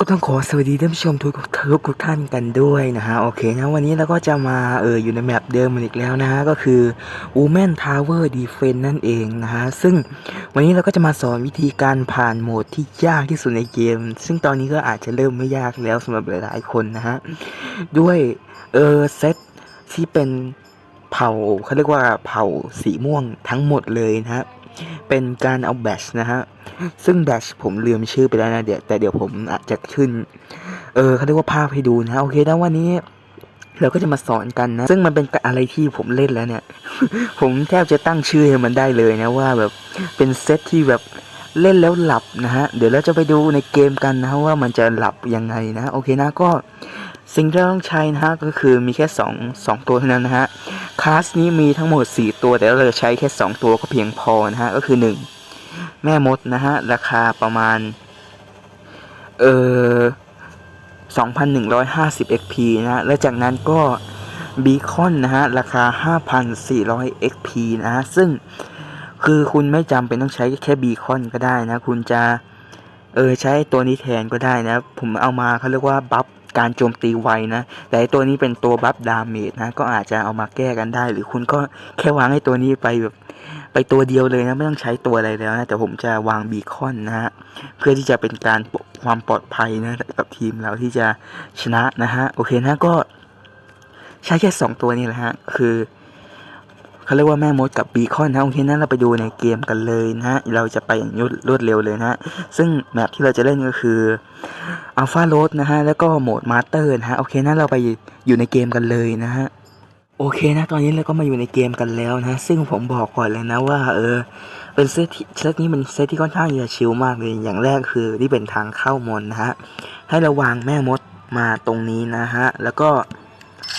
ก็ต้องขอสวัสดีท่านผู้ชมทุกทุกทุกท่านกันด้วยนะฮะโอเคนะวันนี้เราก็จะมาเอออยู่ในแมปเดิมอีกแล้วนะฮะก็คือ Woman Tower Defense นั่นเองนะฮะซึ่งวันนี้เราก็จะมาสอนวิธีการผ่านโหมดที่ยากที่สุดในเกม ซึ่งตอนนี้ก็อาจจะเริ่มไม่ยากแล้วสำหรับหลายๆคนนะฮะด้วยเออเซตที่เป็นเผ่าเขาเรียกว่าเผ่าสีม่วงทั้งหมดเลยนะฮะ เป็นการเอาแบชนะฮะ ซึ่งแบชผมลืมชื่อไปแล้วนะเดี๋ยวแต่เดี๋ยวผมอาจจะขึ้น เออเขาเรียกว่าภาพให้ดูนะ โอเคนะวันนี้เราก็จะมาสอนกันนะ ซึ่งมันเป็นอะไรที่ผมเล่นแล้วเนี่ย ผมแทบจะตั้งชื่อให้มันได้เลยนะว่าแบบเป็นเซตที่แบบเล่นแล้วหลับนะฮะ เดี๋ยวเราจะไปดูในเกมกันนะว่ามันจะหลับยังไงนะ โอเคนะก็สิ่งที่เราต้องใช้นะฮะก็คือมีแค่2 2ตัวเท่านั้นนะฮะาสนี้มีทั้งหมด 4 ตัว แต่เราจะใช้แค่ 2 ตัวก็เพียงพอนะฮะ ก็คือ 1 แม่มดนะฮะ ราคาประมาณ เออ2,150 XP นะฮะ และจากนั้นก็บีคอนนะฮะ ราคา 5,400 XP นะฮะ ซึ่งคือคุณไม่จำเป็นต้องใช้แค่บีคอนก็ได้นะ คุณจะ เออ ใช้ตัวนี้แทนก็ได้นะ ผมเอามาเขาเรียกว่าบัฟ การโจมตีไวนะ แต่ตัวนี้เป็นตัวบัฟดาเมจนะ ก็อาจจะเอามาแก้กันได้ หรือคุณก็แค่วางให้ตัวนี้ไปแบบไปตัวเดียวเลยนะ ไม่ต้องใช้ตัวอะไรแล้วนะ แต่ผมจะวางบีคอนนะฮะ เพื่อที่จะเป็นการความปลอดภัยนะ กับทีมเราที่จะชนะนะฮะ โอเคนะก็ใช้แค่สองตัวนี้แหละฮะ คือ เขาเรียกว่าแม่มดกับบีคอนนะโอเคนะเราไปดูในเกมกันเลยนะฮะเราจะไปอย่างรวดเร็วเลยนะฮะซึ่งแมปที่เราจะเล่นก็คืออัลฟาโรดนะฮะแล้วก็โหมดมาสเตอร์นะฮะโอเคนะเราไปอยู่ในเกมกันเลยนะฮะโอเคนะตอนนี้เราก็มาอยู่ในเกมกันแล้วนะ ซึ่งผมบอกก่อนเลยนะว่า เออ เป็นเซตที่เซตนี้เป็นเซตที่ค่อนข้างจะชิลมากเลยอย่างแรกคือที่เป็นทางเข้ามอนนะฮะให้ระวางแม่มดมาตรงนี้นะฮะแล้วก็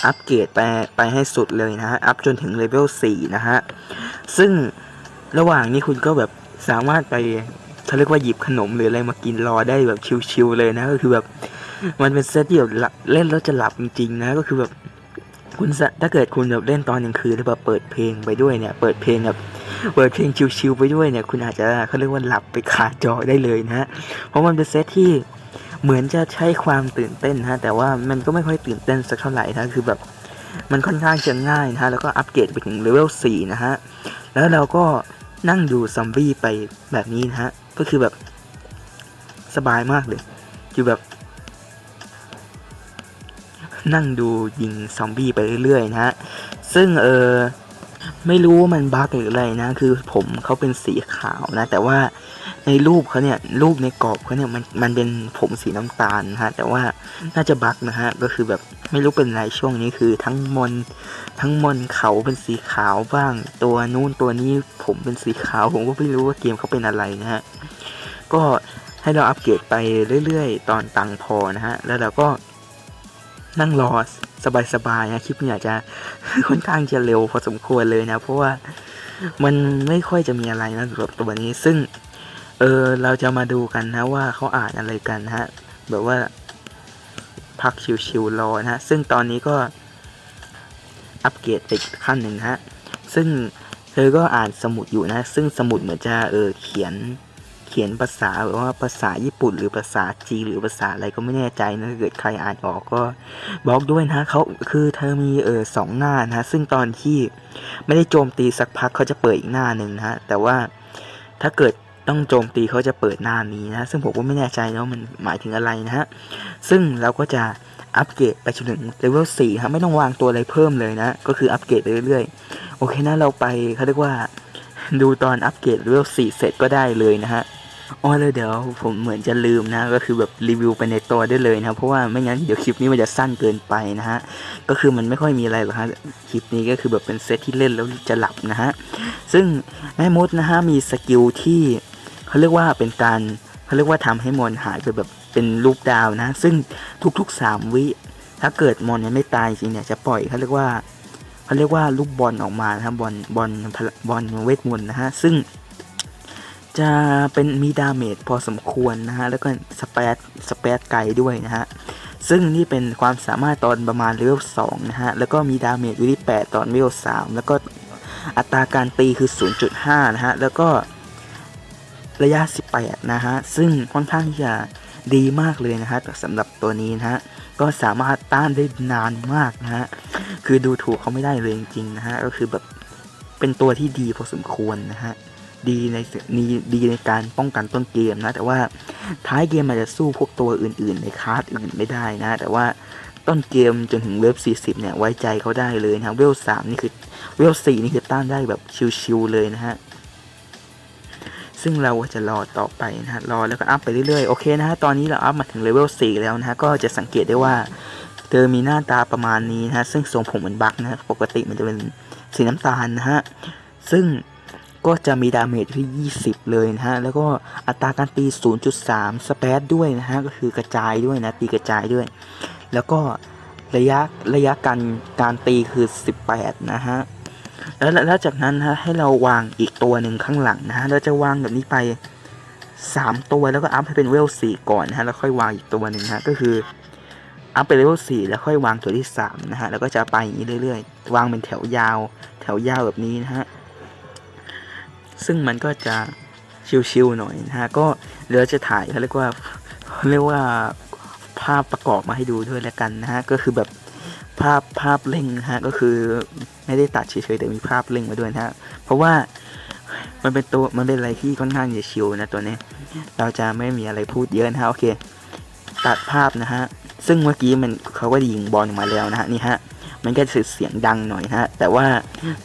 อัปเกรดไปไปให้สุดเลยนะฮะ อัพจนถึงเลเวล4นะฮะ ซึ่งระหว่างนี้คุณก็แบบสามารถไปเขาเรียกว่าหยิบขนมหรืออะไรมากินรอได้แบบชิลๆเลยนะ ก็คือแบบมันเป็นเซตที่แบบเล่นแล้วจะหลับจริงๆนะ ก็คือแบบคุณถ้าเกิดคุณแบบเล่นตอนกลางคืนแล้วแบบเปิดเพลงไปด้วยเนี่ย เปิดเพลงแบบเปิดเพลงชิลๆไปด้วยเนี่ย คุณอาจจะเขาเรียกว่าหลับไปคาจอได้เลยนะ เพราะมันเป็นเซตที่ เหมือนจะใช้ความตื่นเต้นฮะแต่ว่ามันก็ไม่ค่อยตื่นเต้นสักเท่าไหร่นะคือแบบมันค่อนข้างจะง่ายนะฮะแล้วก็อัปเกรดไปถึงเลเวล4นะฮะแล้วเราก็นั่งดูซอมบี้ไปแบบนี้นะฮะก็คือแบบสบายมากเลยคือแบบ นั่งดูยิงซอมบี้ไปเรื่อยๆนะฮะซึ่งเออไม่รู้ว่ามันบั๊กหรืออะไรนะ คือผมเขาเป็นสีขาวนะ แต่ว่า ในรูปเขาเนี่ยรูปในกรอบเขาเนี่ยมันมันเป็นผมสีน้ำตาลนะฮะแต่ว่าน่าจะบักนะฮะก็คือแบบไม่รู้เป็นไรช่วงนี้คือทั้งมนทั้งมนเขาเป็นสีขาวบ้าง ตัวนู้นตัวนี้ผมเป็นสีขาวผมก็ไม่รู้ว่าเกมเขาเป็นอะไรนะฮะก็ให้เราอัปเกรดไปเรื่อยๆ ตอนตังพอนะฮะแล้วเราก็นั่งรอสบายๆนะคลิปนี้อาจจะค่อนข้างจะเร็วพอสมควรเลยนะ เพราะว่ามันไม่ค่อยจะมีอะไรนะสำหรับตัวนี้ซึ่ง เออเราจะมาดูกันนะว่าเขาอ่านอะไรกันนะฮะ แบบว่า พักชิวๆรอนะฮะ ซึ่งตอนนี้ก็อัปเกรดไปอีกขั้นหนึ่งฮะ ซึ่งเธอก็อ่านสมุดอยู่นะ ซึ่งสมุดเหมือนจะเออเขียนเขียนภาษาแบบว่าภาษาญี่ปุ่น หรือภาษาจีนหรือภาษาอะไรก็ไม่แน่ใจนะถ้าเกิดใครอ่านออกก็บอกด้วยนะเขาคือเธอมีเออสองหน้านะซึ่งตอนที่ไม่ได้โจมตีสักพักเขาจะเปิดอีกหน้าหนึ่งนะฮะแต่ว่าถ้าเกิด ต้องโจมตีเขาจะเปิดหน้านี้นะ ซึ่งผมก็ไม่แน่ใจนะว่ามันหมายถึงอะไรนะฮะ ซึ่งเราก็จะอัปเกรดไปจนถึงเลเวลสี่ครับไม่ต้องวางตัวอะไรเพิ่มเลยนะ ก็คืออัปเกรดไปเรื่อยๆ โอเคนะเราไปเขาเรียกว่าดูตอนอัปเกรดเลเวลสี่เสร็จก็ได้เลยนะฮะอ๋อเลยเดี๋ยวผมเหมือนจะลืมนะ ก็คือแบบรีวิวไปในตัวได้เลยนะเพราะว่าไม่งั้นเดี๋ยวคลิปนี้มันจะสั้นเกินไปนะฮะก็คือมันไม่ค่อยมีอะไรหรอกฮะคลิปนี้ก็คือแบบเป็นเซตที่เล่นแล้วจะหลับนะฮะซึ่งแม่มดนะฮะมีสกิลที่ เขาเรียกว่าเป็นการเขาเรียกว่าทำให้มอนหายไปแบบเป็นรูปดาวนะ ซึ่งทุกๆ 3 วิถ้าเกิดมอนยังไม่ตายจริงเนี่ยจะปล่อยเขาเรียกว่าเขาเรียกว่าลูกบอลออกมานะครับบอลบอลบอลเวทมนต์นะฮะซึ่ง จะเป็นมีดาเมจพอสมควรนะฮะแล้วก็สเปซสเปซไกลด้วยนะฮะซึ่งนี่เป็นความสามารถตอนประมาณเลเวล2นะฮะแล้วก็มีดาเมจอยู่ที่ 8 ตอนเลเวล3แล้วก็อัตราการตีคือ 0.5 นะฮะ แล้วก็ ระยะ 18 นะฮะ ซึ่งค่อนข้างจะดีมากเลยนะฮะสำหรับตัวนี้นะฮะ ก็สามารถต้านได้นานมากนะฮะ คือดูถูกเขาไม่ได้เลยจริงๆนะฮะ ก็คือแบบเป็นตัวที่ดีพอสมควรนะฮะ ดีในนีดีในการป้องกันต้นเกมนะ แต่ว่าท้ายเกมอาจจะสู้พวกตัวอื่นๆ ในคลาสอื่นไม่ได้นะ แต่ว่าต้นเกมจนถึงเวฟ40 เนี่ยไว้ใจเขาได้เลยนะเวล3นี่คือเวล4นี่คือต้านได้แบบชิวๆเลยนะฮะ ซึ่งเราก็จะรอต่อไปนะฮะรอแล้วก็อัพไปเรื่อยๆ โอเคนะฮะตอนนี้เราอัพมาถึงเลเวล4แล้วนะฮะก็จะสังเกตได้ว่าเธอมีหน้าตาประมาณนี้นะฮะซึ่งทรงผมเหมือนบักนะะปกติมันจะเป็นสีน้ำตาลนะฮะซึ่งก็จะมีดาเมจที่ 20 เลยนะฮะ แล้วก็อัตราการตี 0.3 สเปซด้วยนะฮะ ก็คือกระจายด้วยนะ ตีกระจายด้วย แล้วก็ระยะระยะการการตีคือ 18 นะฮะ แล้วแล้วจากนั้นนะให้เราวางอีกตัวหนึ่งข้างหลังนะฮะเราจะวางแบบนี้ไป 3 ตัวแล้วก็อัพให้เป็นเวล4ก่อนนะฮะแล้วค่อยวางอีกตัวหนึ่งฮะก็คืออัพไปเลเวล4แล้วค่อยวางตัวที่3นะฮะแล้วก็จะไปอย่างนี้เรื่อย ๆ วางเป็นแถวยาว แถวยาวแบบนี้นะฮะซึ่งมันก็จะชิวๆหน่อยนะฮะก็เดี๋ยวจะถ่ายเขาเรียกว่าเรียกว่าภาพประกอบมาให้ดูด้วยแล้วกันนะฮะก็คือแบบ ภาพภาพเร่งนะฮะก็คือไม่ได้ตัดเฉยๆแต่มีภาพเร่งมาด้วยนะฮะเพราะว่ามันเป็นตัวมันเป็นอะไรที่ค่อนข้างจะชิวนะตัวนี้ เราจะไม่มีอะไรพูดเยอะนะฮะโอเค ตัดภาพนะฮะซึ่งเมื่อกี้มันเขาก็ยิงบอลออกมาแล้วนะฮะนี่ฮะมันก็จะเสียงดังหน่อยนะฮะแต่ว่า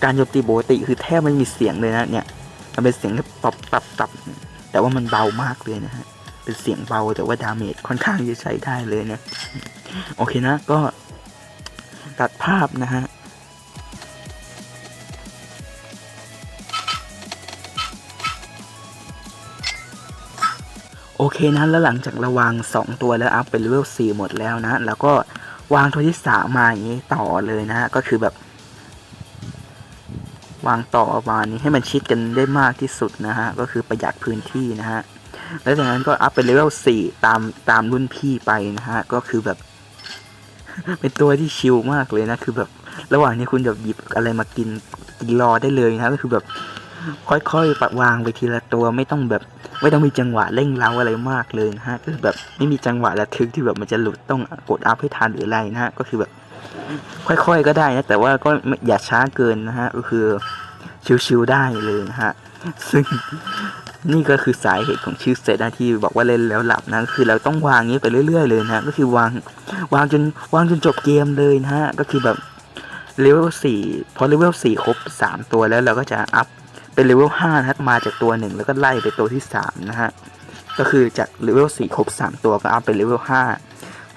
การโจมตีปกติคือแทบไม่มีเสียงเลยนะเนี่ยมันเป็นเสียงที่ปับปับปับแต่ว่ามันเบามากเลยนะฮะเป็นเสียงเบาแต่ว่าดาเมจค่อนข้างจะใช้ได้เลยนะโอเคนะก็ ตัดภาพนะฮะโอเคนะแล้วหลังจากเราวาง 2 ตัวแล้วอัพเป็นเลเวล4หมดแล้วนะ แล้วก็วางตัวที่สามมาอย่างนี้ต่อเลยนะฮะก็คือแบบ วางต่อประมาณนี้ให้มันชิดกันได้มากที่สุดนะฮะก็คือประหยัดพื้นที่นะฮะแล้วจากนั้นก็อัพเป็นเลเวล4ตามตามรุ่นพี่ไปนะฮะก็คือแบบ เป็นตัวที่ชิลมากเลยนะ คือแบบ ระหว่างนี้คุณจะหยิบอะไรมากินกินรอได้เลยนะก็คือแบบ ค่อยๆปะวางไปทีละตัวไม่ต้องแบบ ไม่ต้องมีจังหวะเร่งเร้าอะไรมากเลยนะฮะก็คือแบบไม่มีจังหวะระทึกที่แบบมันจะหลุดต้องกดอัพให้ทันหรืออะไรนะฮะก็คือแบบ ค่อยๆก็ได้นะแต่ว่าก็อย่าช้าเกินนะฮะก็คือชิวๆได้เลยนะฮะซึ่ง นี่ก็คือสาเหตุของชื่อเซตนะที่บอกว่าเล่นแล้วหลับนะก็คือเราต้องวางอย่างนี้ไปเรื่อย ๆ เลยนะก็คือวางวางจนวางจนจบเกมเลยนะฮะก็คือแบบเลเวลสี่พอเลเวลสี่ครบสามตัวแล้วเราก็จะอัพเป็นเลเวลห้านะมาจากตัวหนึ่งแล้วก็ไล่ไปตัวที่สามนะฮะก็คือจากเลเวลสี่ครบสามตัวก็อัพเป็นเลเวลห้า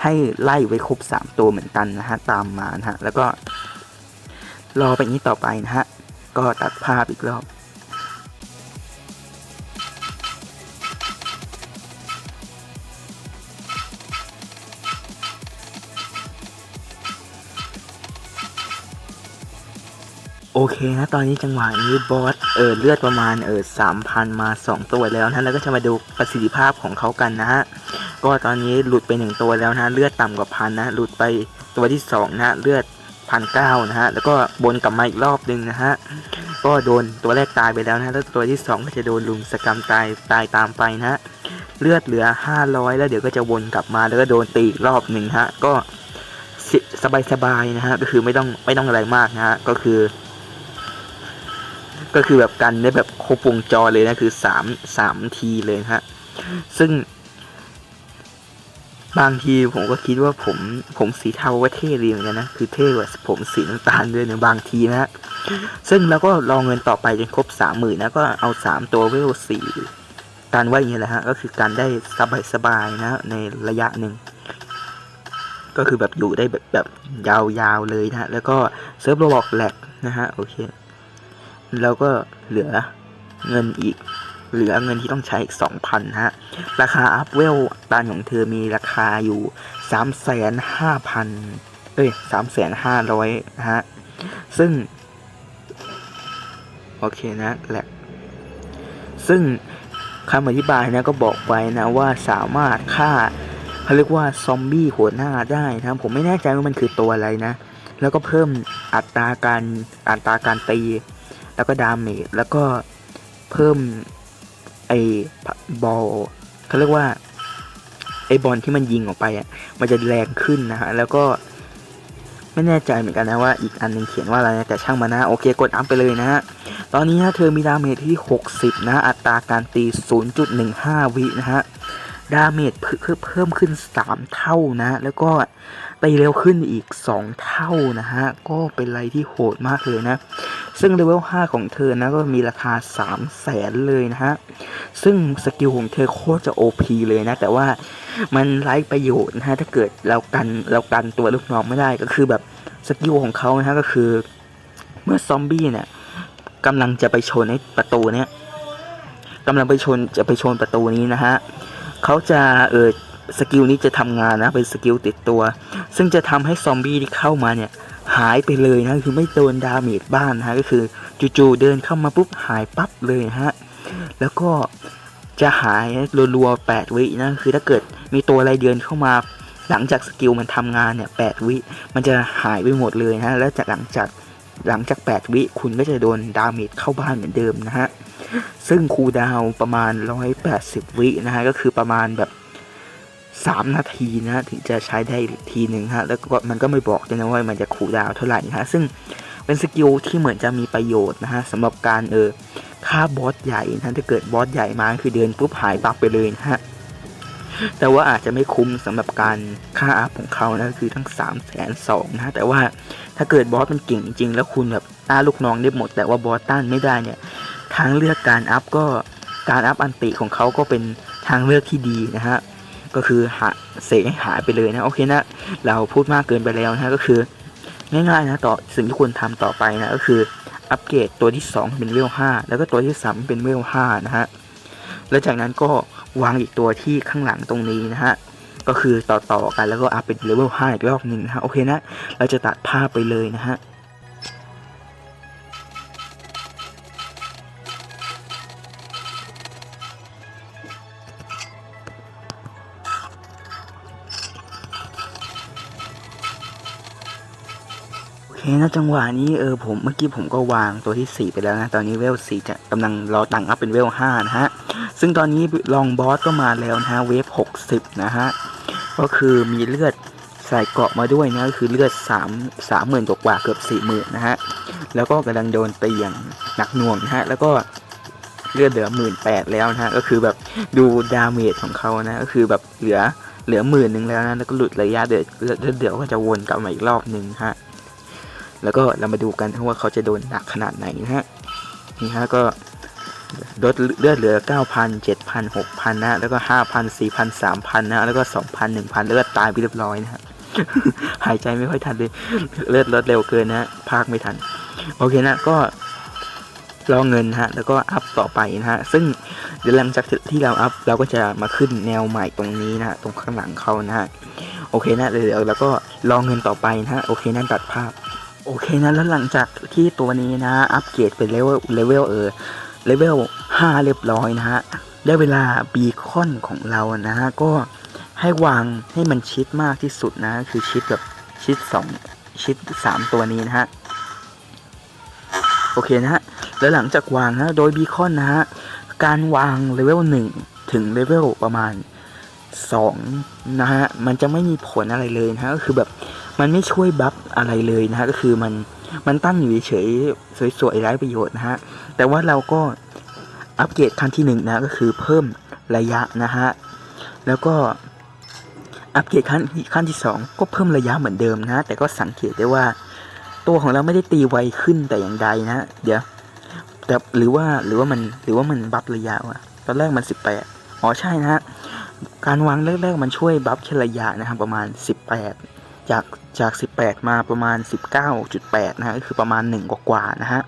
ให้ไล่ไว้ครบสามตัวเหมือนกันนะฮะตามมานะฮะแล้วก็รอไปนี้ต่อไปนะฮะก็ตัดภาพอีกรอบ โอเคนะตอนนี้จังหวะนี้บอสเออเลือดประมาณเออสามพันมาสองตัวแล้วนะแล้วก็จะมาดูประสิทธิภาพของเขากันนะฮะก็ตอนนี้หลุดไปหนึ่งตัวแล้วนะเลือดต่ำกว่าพันนะหลุดไปตัวที่สองนะเลือดพันเก้านะฮะแล้วก็บนกลับมาอีกรอบหนึ่งนะฮะก็โดนตัวแรกตายไปแล้วนะแล้วตัวที่สองก็จะโดนลุมสกรรมตายตายตามไปนะ เลือดเหลือห้าร้อยแล้วเดี๋ยวก็จะวนกลับมาแล้วก็โดนตีอีกรอบหนึ่งฮะก็สบายสบายๆนะฮะก็คือไม่ต้องไม่ต้องอะไรมากนะฮะก็คือ ก็คือแบบกันได้แบบครบวงจรเลยนะคือสามสามทีเลยฮะซึ่ง บางทีผมก็คิดว่าผมผมสีเทาว่าเท่ดีเหมือนกันนะคือเท่กว่าผมสีน้ำตาลด้วยนะบางทีนะซึ่งเราก็รอเงินต่อไปจนครบสามหมื่นนะก็เอาสามตัวเวลสี่การว่าอย่างนี้แหละฮะก็คือการได้สบายสบายๆนะในระยะหนึ่งก็คือแบบอยู่ได้แบบแบบยาวๆเลยนะฮะแล้วก็เซิร์ฟโรบอกแหลกนะฮะโอเค แล้วก็เหลือเงินอีก เหลือเงินที่ต้องใช้อีกสองพันฮะ ราคาอัพเวลตานของเธอมีราคาอยู่สามแสนห้าพันเอ้ยสามแสนห้าร้อยนะฮะ ซึ่ง โอเคนะแหละ ซึ่งคำอธิบายนะก็บอกไว้นะว่าสามารถฆ่าเขาเรียกว่าซอมบี้หัวหน้าได้นะผมไม่แน่ใจว่ามันคือตัวอะไรนะ แล้วก็เพิ่มอัตราการอัตราการตี แล้วก็ดาเมจแล้วก็เพิ่มไอ้บอลเขาเรียกว่าไอบอลที่มันยิงออกไปอะมันจะแรงขึ้นนะฮะแล้วก็ไม่แน่ใจเหมือนกันนะว่าอีกอันหนึงเขียนว่าอะไรนะแต่ช่างมันนะโอเคกดอัพไปเลยนะฮะตอนนี้นะเธอมีดาเมจที่ 60 นะอัตราการตี 0.15 วินะฮะดาเมจเพิ่มเพิ่มขึ้น 3 เท่านะ แล้วก็ตีเร็วขึ้นอีก 2 เท่านะฮะ ก็เป็นอะไรที่โหดมากเลยนะ ซึ่งเลเวล 5 ของเธอนะก็มีราคา 3 0 0แสนเลยนะฮะ ซึ่งสกิลของเธอโคตรจะ OP เลยนะ แต่ว่ามันไร้ประโยชน์นะฮะ ถ้าเกิดเรากันเรากันตัวลูกน้องไม่ได้ก็คือแบบสกิลของเขานะฮะก็คือ เมื่อซอมบี้เนี่ยกำลังจะไปชนไอ้ประตูเนี่ยกำลังไปชนจะไปชนประตูนี้นะฮะเขาจะเออสกิลนี้จะทำงานนะเป็นสกิลติดตัว ซึ่งจะทำให้ซอมบี้ที่เข้ามาเนี่ย หายไปเลยนะคือไม่โดนดาเมจบ้านนะก็คือจู่ๆเดินเข้ามาปุ๊บหายปั๊บเลยฮะแล้วก็จะหายรัวๆ8วินะคือถ้าเกิดมีตัวอะไรเดินเข้ามา หลังจากสกิลมันทำงานเนี่ย8วิ มันจะหายไปหมดเลยนะแล้วจากหลังจากหลังจาก 8 วิคุณก็จะโดนดาเมจเข้าบ้านเหมือนเดิมนะฮะซึ่งคูดาวประมาณ 180 วินะฮะก็คือประมาณแบบ3 นาทีนะฮะถึงจะใช้ได้ทีหนึ่งฮะแล้วก็มันก็ไม่บอกด้วยนะว่ามันจะ คูลดาวเท่าไหร่นะฮะซึ่งเป็นสกิลที่เหมือนจะมีประโยชน์นะฮะสำหรับการเออฆ่าบอสใหญ่นะถ้าเกิดบอสใหญ่มาคือเดินปุ๊บหายปับไปเลยนะฮะแต่ว่าอาจจะไม่คุ้มสำหรับการค่าอัพของเขานะคือทั้ง3ามแสนสองนะแต่ว่าถ้าเกิดบอสมันเก่งจริง ๆ แล้วคุณแบบต้าลูกน้องได้หมด แต่ว่าบอสต้านไม่ได้เนี่ยทางเลือกการอัพก็การอัพอันติของเขาก็เป็นทางเลือกที่ดีนะฮะก็คือหาเสกให้หายไปเลยนะโอเคนะเราพูดมากเกินไปแล้วนะฮะก็คือ ง่ายๆนะต่อสิ่งที่ควรทำต่อไปนะก็คืออัปเกรดตัวที่ 2 เป็นเวล5แล้วก็ตัวที่ 3 เป็นเวล5นะฮะแล้วจากนั้นก็วางอีกตัวที่ข้างหลังตรงนี้นะฮะก็คือต่อต่อๆกันแล้วก็อัพเป็นเลเวล5อีกรอบหนึ่งนะฮะโอเคนะเราจะตัดภาพไปเลยนะฮะ นะจังหวะนี้เออผมเมื่อกี้ผมก็วางตัวที่ 4 ไปแล้วนะ ตอนนี้เวล4จะกำลังรอตังอัพเป็นเวล5นะฮะ ซึ่งตอนนี้ลองบอสก็มาแล้วนะฮะเวฟ60นะฮะ ก็คือมีเลือดใส่เกาะมาด้วยนะก็คือเลือด3 3 0,000กว่าเกือบ4 0,000นะฮะ แล้วก็กำลังโดนตีอย่างหนักหน่วงนะฮะ แล้วก็เลือดเหลือหมื่นแปดแล้วนะฮะ ก็คือแบบดูดาเมจของเขานะ ก็คือแบบเหลือเหลือหมื่นหนึ่งแล้วนะ แล้วก็หลุดระยะเดือดเดี๋ยวก็จะวนกลับมาอีกรอบหนึ่งฮะ แล้วก็เรามาดูกันว่าเขาจะโดนหนักขนาดไหนนะฮะนี่ฮะก็ลดเลือดเหลือ 9,000 7,000 6,000 นะ แล้วก็ 5,000 4,000 3,000 นะ แล้วก็ 2,000 1,000เลือดตายไปเรียบร้อยนะฮะหายใจไม่ค่อยทันเลย เลือดลดเร็วเกินนะพากไม่ทัน โอเคนะ ก็รอเงินฮะ แล้วก็อัพต่อไปนะฮะ ซึ่งเดี๋ยวหลังจากที่เราอัพเราก็จะมาขึ้นแนวใหม่ตรงนี้นะฮะตรงข้างหลังเขานะฮะ โอเคนะ เดี๋ยวเราก็รอเงินต่อไปนะฮะ โอเคนั่นตัดภาพ โอเคนะแล้วหลังจากที่ตัวนี้นะ อัปเกรดเป็นเลเวลเลเวลเออเลเวล5เรียบร้อยนะฮะได้เวลาบีคอนของเรานะฮะก็ให้วางให้มันชิดมากที่สุดนะ คือชิดแบบชิด2ชิด3ตัวนี้นะฮะโอเคนะฮะแล้วหลังจากวางนะโดยบีคอนนะฮะการวางเลเวล1ถึงเลเวลประมาณ2นะฮะมันจะไม่มีผลอะไรเลยนะฮะก็คือแบบ มันไม่ช่วยบัฟอะไรเลยนะฮะก็คือมันมันตั้งอยู่เฉยๆสวยๆไร้ประโยชน์นะฮะแต่ว่าเราก็อัปเกรดขั้นที่หนึ่งนะก็คือเพิ่มระยะนะฮะแล้วก็อัปเกรดขั้นขั้นที่สองก็เพิ่มระยะเหมือนเดิมนะ แต่ก็สังเกตได้ว่า ตัวของเราไม่ได้ตีไวขึ้นแต่อย่างใดนะเดี๋ยวแต่หรือว่าหรือว่ามันหรือว่ามันบัฟระยะวะตอนแรกมันสิบแปดอ๋อใช่นะฮะการวางแรกๆมันช่วยบัฟแค่ระยะนะครับประมาณสิบแปดจาก จาก 18 มาประมาณ 19.8 นะฮะก็คือประมาณ 1 กว่าๆนะฮะ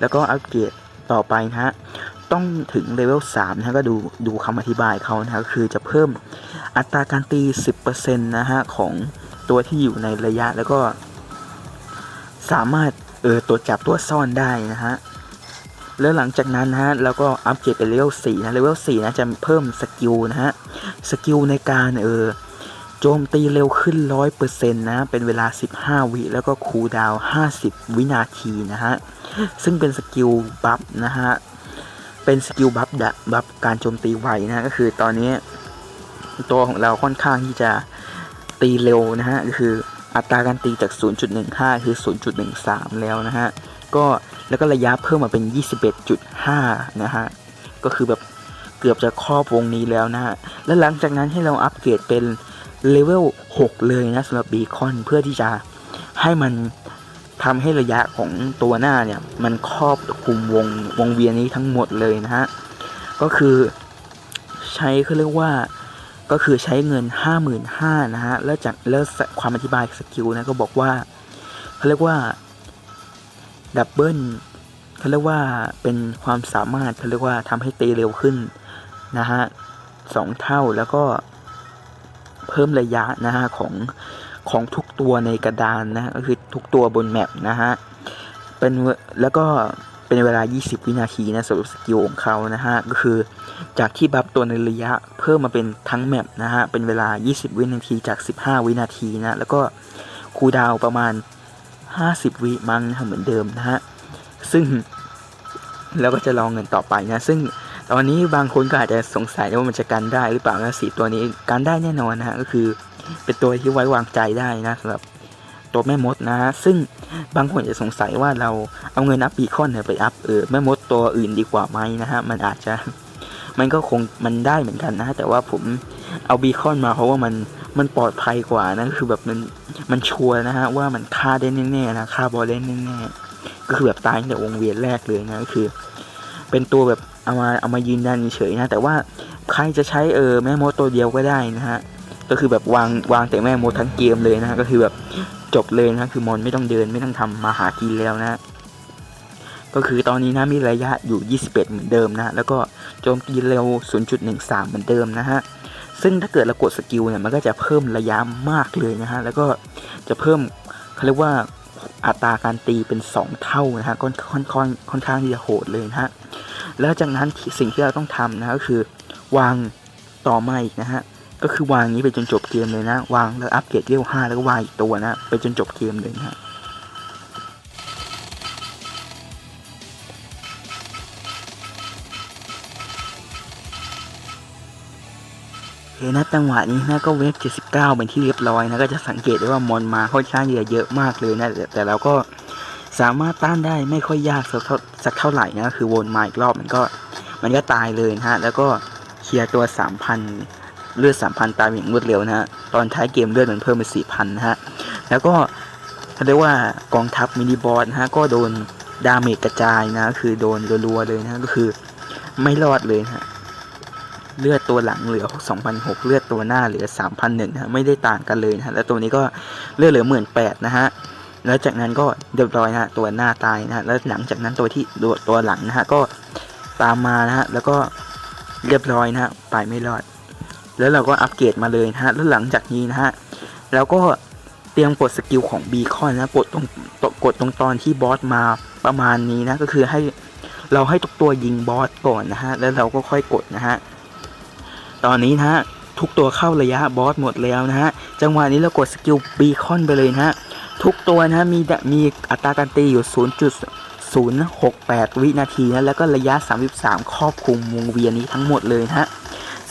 แล้วก็อัปเกรดต่อไปนะฮะ ต้องถึงเลเวล3นะฮะก็ดูดูคำอธิบายเขานะฮะก็คือจะเพิ่มอัตราการตี 10%นะฮะ ของตัวที่อยู่ในระยะแล้วก็ สามารถเออตัวจับตัวซ่อนได้นะฮะ แล้วหลังจากนั้นนะฮะเราก็อัปเกรดเป็นเลเวล4นะเลเวล4นะจะเพิ่มสกิลนะฮะ สกิลในการเออ โจมตีเร็วขึ้น 100%นะ เป็นเวลา 15 วิแล้วก็คูลดาวน์50 วินาทีนะฮะ ซึ่งเป็นสกิลบัฟนะฮะ เป็นสกิลบัฟดะบัฟการโจมตีไวนะก็คือตอนนี้ ตัวของเราค่อนข้างที่จะตีเร็วนะฮะ ก็คืออัตราการตีจาก 0.15 คือ 0.13 แล้วนะฮะ ก็แล้วก็ระยะเพิ่มมาเป็น 21.5 นะฮะ ก็คือแบบเกือบจะครอบวงนี้แล้วนะฮะ แล้วหลังจากนั้นให้เราอัปเกรดเป็น เลเวล 6 เลยนะสำหรับบีคอนเพื่อที่จะให้มันทำให้ระยะของตัวหน้าเนี่ย มันครอบคลุมวงวงเวียนนี้ทั้งหมดเลยนะฮะ ก็คือใช้เขาเรียกว่าก็คือใช้เงิน 55,000นะฮะ แล้วจากแล้วความอธิบายสกิลนะก็บอกว่าเขาเรียกว่าดับเบิลเขาเรียกว่าเป็นความสามารถเขาเรียกว่าทำให้ตีเร็วขึ้นนะฮะสองเท่าแล้วก็ เพิ่มระยะนะฮะของของทุกตัวในกระดานนะก็คือทุกตัวบนแมปนะฮะเป็นแล้วก็เป็นเวลา 20 วินาทีนะสำหรับสกิลของเขานะฮะก็คือจากที่บัฟตัวในระยะเพิ่มมาเป็นทั้งแมปนะฮะเป็นเวลา 20 วินาทีจาก 15 วินาทีนะแล้วก็คูดาวประมาณ 50 วิมั้งนะเหมือนเดิมนะฮะซึ่งแล้วก็จะลองเงินต่อไปนะ ซึ่ง ตอนนี้บางคนก็อาจจะสงสัยว่ามันจะกันได้หรือเปล่านะสีตัวนี้กันได้แน่นอนนะฮะก็คือเป็นตัวที่ไว้วางใจได้นะสำหรับตัวแม่มดนะ ซึ่งบางคนจะสงสัยว่าเราเอาเงินอัพบีคอนเนี่ยไปอัพเออแม่มดตัวอื่นดีกว่าไหมนะฮะมันอาจจะมันก็คงมันได้เหมือนกันนะ แต่ว่าผมเอาบีคอนมาเพราะว่ามันมันปลอดภัยกว่านะคือแบบมันมันชัวร์นะฮะว่ามันฆ่าได้แน่ๆนะฆ่าบอลได้แน่ๆก็คือแบบตายตั้งแต่วงเวียนแรกเลยนะก็คือ เป็นตัวแบบ เอามาเอามายืนยันเฉยๆนะ แต่ว่าใครจะใช้เออแม่มดตัวเดียวก็ได้นะฮะก็คือแบบวางวางแต่แม่มดทั้งเกมเลยนะฮะก็คือแบบจบเลยนะคือมอนไม่ต้องเดินไม่ต้องทำมาหากินแล้วนะก็คือตอนนี้นะมีระยะอยู่ 21 เหมือนเดิมนะแล้วก็โจมตีเร็ว 0.13 เหมือนเดิมนะฮะซึ่งถ้าเกิดเรากดสกิลเนี่ยมันก็จะเพิ่มระยะมากเลยนะฮะแล้วก็จะเพิ่มเขาเรียกว่าอัตราการตีเป็น 2 เท่านะฮะค่อนค่อนค่อนค่อนข้างที่จะโหดเลยนะฮะ แล้วจากนั้นสิ่งที่เราต้องทำนะก็คือ วางต่อมาอีกนะฮะก็คือวางนี้ไปจนจบเกมเลยนะ วางแล้วอัปเกรดเรียว5แล้วก็วางอีกตัวนะไปจนจบเกมเลยนะฮะโอเคนะจังหวะนี้นะก็เวฟ 79 เป็นที่เรียบร้อยนะก็จะสังเกตได้ว่ามอนมาค่อนข้างเยอะเยอะมากเลยนะแต่เราก็ สามารถต้านได้ไม่ค่อยยากสักเท่าไหร่นะคือวนมาอีกรอบมันก็มันก็ตายเลยนะฮะแล้วก็เคลียร์ตัว 3,000 เลือด 3,000 ตายอย่างรวดเร็วนะฮะตอนท้ายเกมเลือดมันเพิ่มเป็น4,000 นะฮะแล้วก็เขาเรียกว่ากองทัพมินิบอสนะฮะก็โดนดาเมจกระจายนะคือโดนรัวๆเลยนะก็คือไม่รอดเลยนะฮะเลือดตัวหลังเหลือ 2,006 เลือดตัวหน้าเหลือ 3,001นะฮะไม่ได้ต่างกันเลยนะฮะแล้วตัวนี้ก็เลือดเหลือ 18,000นะฮะ แล้วจากนั้นก็เรียบร้อยนะฮะตัวหน้าตายนะฮะแล้วหลังจากนั้นตัวที่ตัวตัวหลังนะฮะก็ตามมานะฮะแล้วก็เรียบร้อยนะฮะไปไม่รอด แล้วเราก็อัปเกรดมาเลยนะฮะแล้วหลังจากนี้นะฮะเราก็เตรียมกดสกิลของบีคอนนะกดตรงกดตรงตอนที่บอสมาประมาณนี้นะก็คือให้เราให้ทุกตัวยิงบอสก่อนนะฮะแล้วเราก็ค่อยกดนะฮะตอนนี้นะฮะทุกตัวเข้าระยะบอสหมดแล้วนะฮะจังหวะนี้เรากดสกิลบีคอนไปเลยนะฮะ ทุกตัวนะมีมีอัตราการตีอยู่ 0.068 วินาทีนะแล้วก็ระยะ 33 ครอบคลุมวงเวียนนี้ทั้งหมดเลยนะฮะ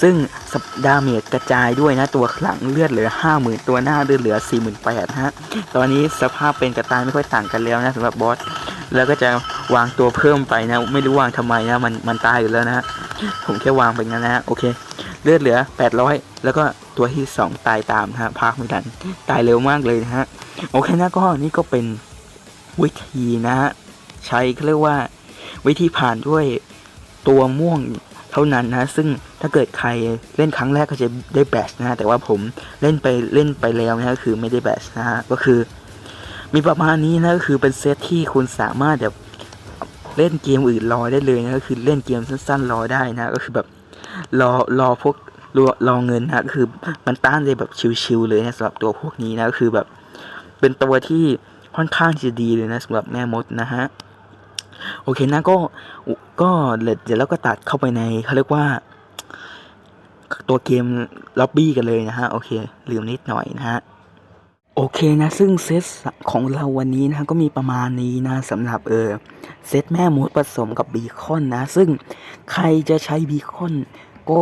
ซึ่งสัปดาเมจกระจายด้วยนะ ตัวหลังเลือดเหลือ 50,000 ตัวหน้าเลือดเหลือ 48,000นะฮะตอนนี้สภาพเป็นกระตายไม่ค่อยต่างกันแล้วนะสำหรับบอสแล้วก็จะวางตัวเพิ่มไปนะ ไม่รู้วางทำไมนะมันมันตายอยู่แล้วนะฮะผมแค่วางไปงั้นนะฮะโอเค เลือดเหลือ 800 แล้วก็ตัวที่ 2 ตายตามนะฮะพากไม่ทันตายเร็วมากเลยนะฮะ โอเคนะก็นี่ก็เป็นวิธีนะฮะใช้เขาเรียกว่าวิธีผ่านด้วยตัวม่วงเท่านั้นนะ ซึ่งถ้าเกิดใครเล่นครั้งแรกก็จะได้แบชนะแต่ว่าผมเล่นไปเล่นไปแล้วนะฮะคือไม่ได้แบชนะฮะก็คือ มีประมาณนี้นะก็คือเป็นเซตที่คุณสามารถแบบเล่นเกมอื่นรอได้เลยนะก็คือเล่นเกมสั้นๆรอได้นะก็คือแบบรอรอพวกรอรอเงินนะก็คือมันต้านได้แบบชิวๆเลยนะสำหรับตัวพวกนี้นะก็คือแบบ เป็นตัวที่ค่อนข้างจะดีเลยนะสำหรับแม่มดนะฮะโอเคนะก็ก็เดี๋ยวเราก็ตัดเข้าไปในเขาเรียกว่า ตัวเกมล็อบบี้กันเลยนะฮะโอเคลืมนิดหน่อยนะฮะโอเคนะซึ่งเซตของเราวันนี้นะก็มีประมาณนี้นะสำหรับเออเซตแม่มดผสมกับบีคอนนะ ซึ่งใครจะใช้บีคอนก็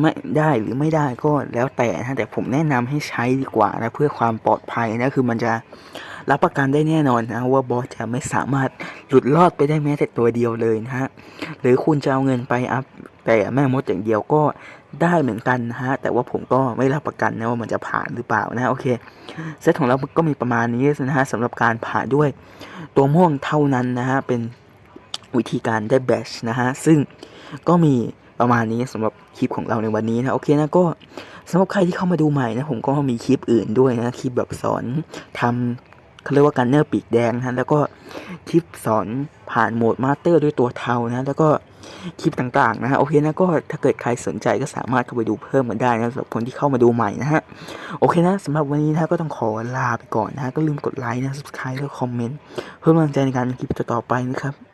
ไม่ได้หรือไม่ได้ก็แล้วแต่นะแต่ผมแนะนำให้ใช้ดีกว่านะเพื่อความปลอดภัยนะคือมันจะรับประกันได้แน่นอนนะว่าบอสจะไม่สามารถหลุดรอดไปได้แม้แต่ตัวเดียวเลยนะฮะหรือคุณจะเอาเงินไปอัพแต่แม่มดอย่างเดียวก็ได้เหมือนกันนะฮะแต่ว่าผมก็ไม่รับประกันนะว่ามันจะผ่านหรือเปล่านะโอเคเซตของเราก็มีประมาณนี้นะฮะสำหรับการผ่านด้วยตัวม่วงเท่านั้นนะฮะเป็นวิธีการได้แบชนะฮะซึ่งก็มี ประมาณนี้สำหรับคลิปของเราในวันนี้นะโอเคนะก็สำหรับใครที่เข้ามาดูใหม่นะผมก็มีคลิปอื่นด้วยนะคลิปแบบสอนทำเขาเรียกว่ากันเนอร์ปีกแดงนะแล้วก็คลิปสอนผ่านโหมดมาสเตอร์ด้วยตัวเทานะ แล้วก็คลิปต่างๆนะฮะโอเคนะก็ถ้าเกิดใครสนใจก็สามารถเข้าไปดูเพิ่มกันได้นะสำหรับคนที่เข้ามาดูใหม่นะฮะโอเคนะสำหรับวันนี้นะก็ต้องขอลาไปก่อนนะก็ลืมกดไลค์นะ subscribe แล้วคอมเมนต์เพื่อกำลังใจในการคลิปต่อๆไปนะครับ